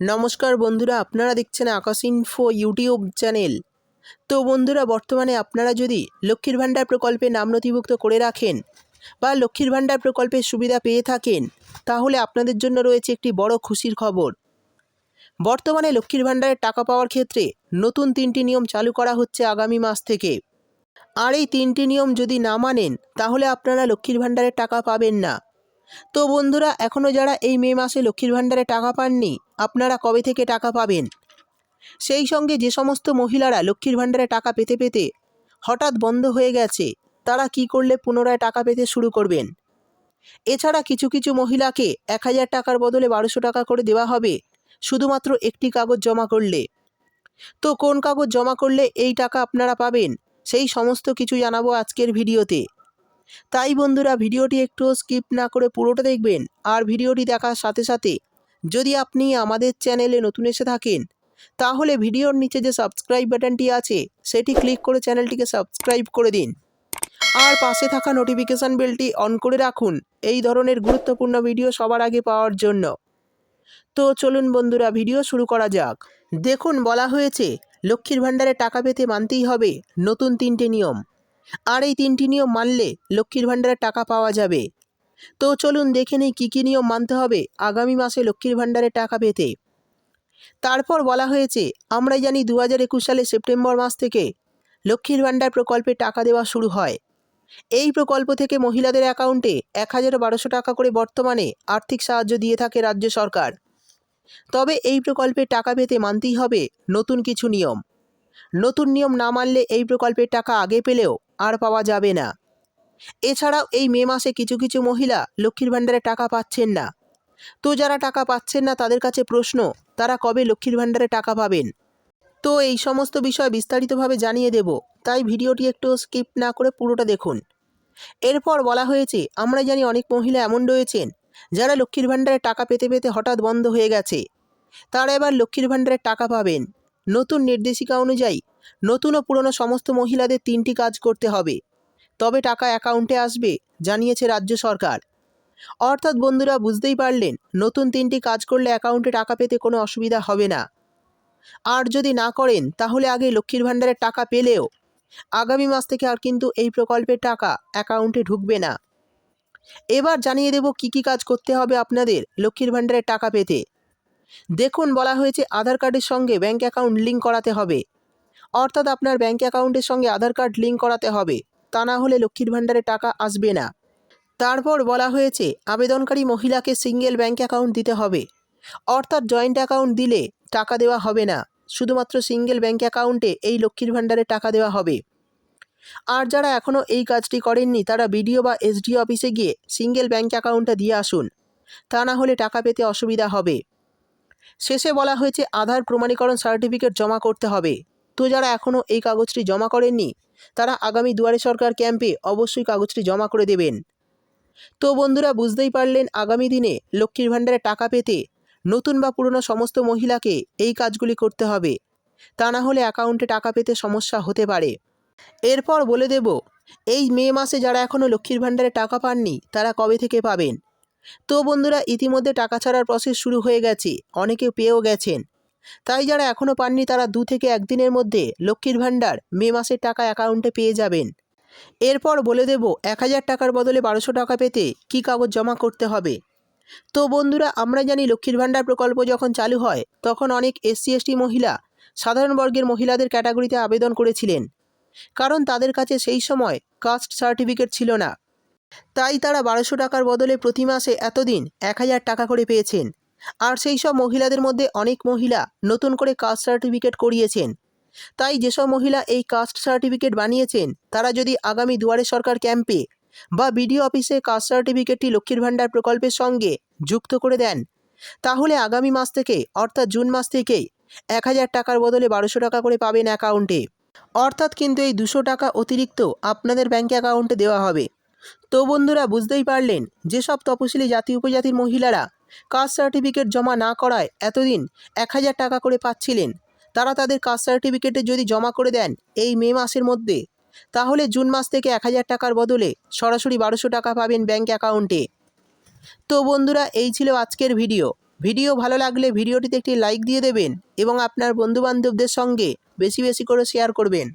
নমস্কার বন্ধুরা, আপনারা দেখছেন আকাশ ইনফো ইউটিউব চ্যানেল তো বন্ধুরা, বর্তমানে আপনারা যদি লক্ষ্মীর ভাণ্ডার প্রকল্পে নাম নথিভুক্ত করে রাখেন বা লক্ষ্মীর ভাণ্ডার প্রকল্পের সুবিধা পেয়ে থাকেন, তাহলে আপনাদের জন্য রয়েছে একটি বড় খুশির খবর। বর্তমানে লক্ষ্মীর ভাণ্ডারের টাকা পাওয়ার ক্ষেত্রে নতুন তিনটি নিয়ম চালু করা হচ্ছে আগামী মাস থেকে। আর এই তিনটি নিয়ম যদি না মানেন, তাহলে আপনারা লক্ষ্মীর ভাণ্ডারের টাকা পাবেন না। তো বন্ধুরা এখনও যারা এই মে মাসে লক্ষ্মীর ভাণ্ডারে টাকা পাননি, আপনারা কবে থেকে টাকা পাবেন? সেই সঙ্গে যে সমস্ত মহিলারা লক্ষ্মীর ভাণ্ডারে টাকা পেতে পেতে হঠাৎ বন্ধ হয়ে গেছে, তারা কি করলে পুনরায় টাকা পেতে শুরু করবেন? এছাড়া কিছু কিছু মহিলাকে এক হাজার টাকার বদলে বারোশো টাকা করে দেওয়া হবে, শুধুমাত্র একটি কাগজ জমা করলে। তো কোন কাগজ জমা করলে এই টাকা আপনারা পাবেন? সেই সমস্ত কিছু জানাব আজকের ভিডিওতে। তাই বন্ধুরা ভিডিওটি একটু স্কিপ না করে পুরোটা দেখবেন আর ভিডিওটি দেখার সাথে সাথে যদি আপনি আমাদের চ্যানেলে নতুন এসে থাকেন, তাহলে ভিডিওর নিচে যে সাবস্ক্রাইব বাটনটি আছে, সেটি ক্লিক করে চ্যানেলটিকে সাবস্ক্রাইব করে দিন। আর পাশে থাকা নোটিফিকেশান বেলটি অন করে রাখুন এই ধরনের গুরুত্বপূর্ণ ভিডিও সবার আগে পাওয়ার জন্য। তো চলুন বন্ধুরা ভিডিও শুরু করা যাক। দেখুন, বলা হয়েছে, লক্ষ্মীর ভাণ্ডারে টাকা পেতে মানতেই হবে। নতুন তিনটে নিয়ম। আর এই তিনটি নিয়ম মানলে লক্ষ্মীর ভাণ্ডারে টাকা পাওয়া যাবে। তো চলুন দেখে নিই কী কী নিয়ম মানতে হবে আগামী মাসে লক্ষ্মীর ভাণ্ডারে টাকা পেতে। তারপর বলা হয়েছে আমরা জানি দু হাজার একুশ সালে সেপ্টেম্বর মাস থেকে লক্ষ্মীর ভাণ্ডার প্রকল্পে টাকা দেওয়া শুরু হয়। এই প্রকল্প থেকে মহিলাদের অ্যাকাউন্টে এক হাজার বারোশো টাকা করে বর্তমানে আর্থিক সাহায্য দিয়ে থাকে রাজ্য সরকার। তবে এই প্রকল্পে টাকা পেতে মানতেই হবে নতুন কিছু নিয়ম। নতুন নিয়ম না মানলে এই প্রকল্পের টাকা আগে পেলেও আর পাওয়া যাবে না। এছাড়াও এই মে মাসে কিছু কিছু মহিলা লক্ষ্মীর ভাণ্ডারে টাকা পাচ্ছেন না। তো যারা টাকা পাচ্ছেন না, তাদের কাছে প্রশ্ন, তারা কবে লক্ষ্মীর ভাণ্ডারে টাকা পাবেন? তো এই সমস্ত বিষয় বিস্তারিতভাবে জানিয়ে দেব, তাই ভিডিওটি একটু স্কিপ না করে পুরোটা দেখুন। এরপর বলা হয়েছে, আমরা জানি অনেক মহিলা এমন রয়েছেন, যারা লক্ষ্মীর ভাণ্ডারে টাকা পেতে পেতে হঠাৎ বন্ধ হয়ে গেছে। তারা এবার লক্ষ্মীর ভাণ্ডারে টাকা পাবেন। নতুন নির্দেশিকা অনুযায়ী নতুন ও পুরনো সমস্ত মহিলাদের তিনটি কাজ করতে হবে। তবে টাকা অ্যাকাউন্টে আসবে, জানিয়েছে রাজ্য সরকার। অর্থাৎ বন্ধুরা, বুঝতেই পারলেন, নতুন তিনটি কাজ করলে অ্যাকাউন্টে টাকা পেতে কোনো অসুবিধা হবে না। আর যদি না করেন, তাহলে আগে লক্ষ্মীর ভাণ্ডারের টাকা পেলেও। আগামী মাস থেকে আর কিন্তু এই প্রকল্পের টাকা অ্যাকাউন্টে ঢুকবে না। এবার জানিয়ে দেব কি কি কাজ করতে হবে আপনাদের লক্ষ্মীর ভাণ্ডারের টাকা পেতে। দেখুন, বলা হয়েছে আধার কার্ডের সঙ্গে ব্যাঙ্ক অ্যাকাউন্ট লিঙ্ক করাতে হবে। অর্থাৎ আপনার ব্যাঙ্ক অ্যাকাউন্টের সঙ্গে আধার কার্ড লিঙ্ক করাতে হবে। তা না হলে লক্ষ্মীর ভাণ্ডারে টাকা আসবে না। তারপর বলা হয়েছে, আবেদনকারী মহিলাকে সিঙ্গেল ব্যাঙ্ক অ্যাকাউন্ট দিতে হবে। অর্থাৎ জয়েন্ট অ্যাকাউন্ট দিলে টাকা দেওয়া হবে না। শুধুমাত্র সিঙ্গেল ব্যাঙ্ক অ্যাকাউন্টে এই লক্ষ্মীর ভাণ্ডারে টাকা দেওয়া হবে। আর যারা এখনও এই কাজটি করেননি, তারা বিডিও বা এসডিও অফিসে গিয়ে সিঙ্গেল ব্যাঙ্ক অ্যাকাউন্টটা দিয়ে আসুন। তা না হলে টাকা পেতে অসুবিধা হবে। শেষে বলা হয়েছে, আধার প্রমাণীকরণ সার্টিফিকেট জমা করতে হবে। তো যারা এখনও এই কাগজটি জমা করেননি, তারা আগামী দুয়ারে সরকার ক্যাম্পে অবশ্যই কাগজটি জমা করে দেবেন। তো বন্ধুরা, বুঝতেই পারলেন আগামী দিনে লক্ষ্মীর ভাণ্ডারে টাকা পেতে নতুন বা পুরনো সমস্ত মহিলাকে এই কাজগুলি করতে হবে। তা না হলে অ্যাকাউন্টে টাকা পেতে সমস্যা হতে পারে। এরপর বলে দেব, এই মে মাসে যারা এখনও লক্ষ্মীর ভাণ্ডারে টাকা পাননি, তারা কবে থেকে পাবেন? তো বন্ধুরা, ইতিমধ্যে টাকা ছাড়ার প্রসেস শুরু হয়ে গেছে। অনেকে পেয়েও গেছেন। তাই যারা এখনও পাননি তারা দু থেকে একদিনের মধ্যে লক্ষ্মীর ভাণ্ডার মে মাসের টাকা অ্যাকাউন্টে পেয়ে যাবেন। এরপর বলে দেব, এক হাজার টাকার বদলে বারোশো টাকা পেতে কী কাগজ জমা করতে হবে? তো বন্ধুরা, আমরা জানি লক্ষ্মীর ভাণ্ডার প্রকল্প যখন চালু হয়, তখন অনেক এসসি, এসটি মহিলা, সাধারণ বর্গের মহিলাদের ক্যাটাগরিতে আবেদন করেছিলেন। কারণ তাদের কাছে সেই সময় কাস্ট সার্টিফিকেট ছিল না। তাই তারা বারোশো টাকার বদলে প্রতি মাসে এতদিন এক হাজার টাকা করে পেয়েছেন। আর সেই সব মহিলাদের মধ্যে অনেক মহিলা নতুন করে কাস্ট সার্টিফিকেট করিয়েছেন। তাই যেসব মহিলা এই কাস্ট সার্টিফিকেট বানিয়েছেন, তারা যদি আগামী দুয়ারে সরকার ক্যাম্পে বা বিডিও অফিসে কাস্ট সার্টিফিকেটটি লক্ষ্মীর ভাণ্ডার প্রকল্পের সঙ্গে যুক্ত করে দেন, তাহলে আগামী মাস থেকে, অর্থাৎ জুন মাস থেকেই এক হাজার টাকার বদলে বারোশো টাকা করে পাবেন অ্যাকাউন্টে অর্থাৎ কিন্তু এই দুশো টাকা অতিরিক্ত আপনাদের ব্যাঙ্ক অ্যাকাউন্টে দেওয়া হবে। তো বন্ধুরা, বুঝতেই পারলেন, যেসব তপশিলি জাতি উপজাতির মহিলারা কাস্ট সার্টিফিকেট জমা না করায় এতদিন এক হাজার টাকা করে পাচ্ছিলেন। তারা তাদের কাস্ট সার্টিফিকেটে যদি জমা করে দেন এই মে মাসের মধ্যে, তাহলে জুন মাস থেকে এক হাজার টাকার বদলে সরাসরি বারোশো টাকা পাবেন ব্যাঙ্ক অ্যাকাউন্টে। তো বন্ধুরা, এই ছিল আজকের ভিডিও। ভিডিও ভালো লাগলে ভিডিওটিতে একটি লাইক দিয়ে দেবেন এবং আপনার বন্ধুবান্ধবদের সঙ্গে বেশি বেশি করে শেয়ার করবেন।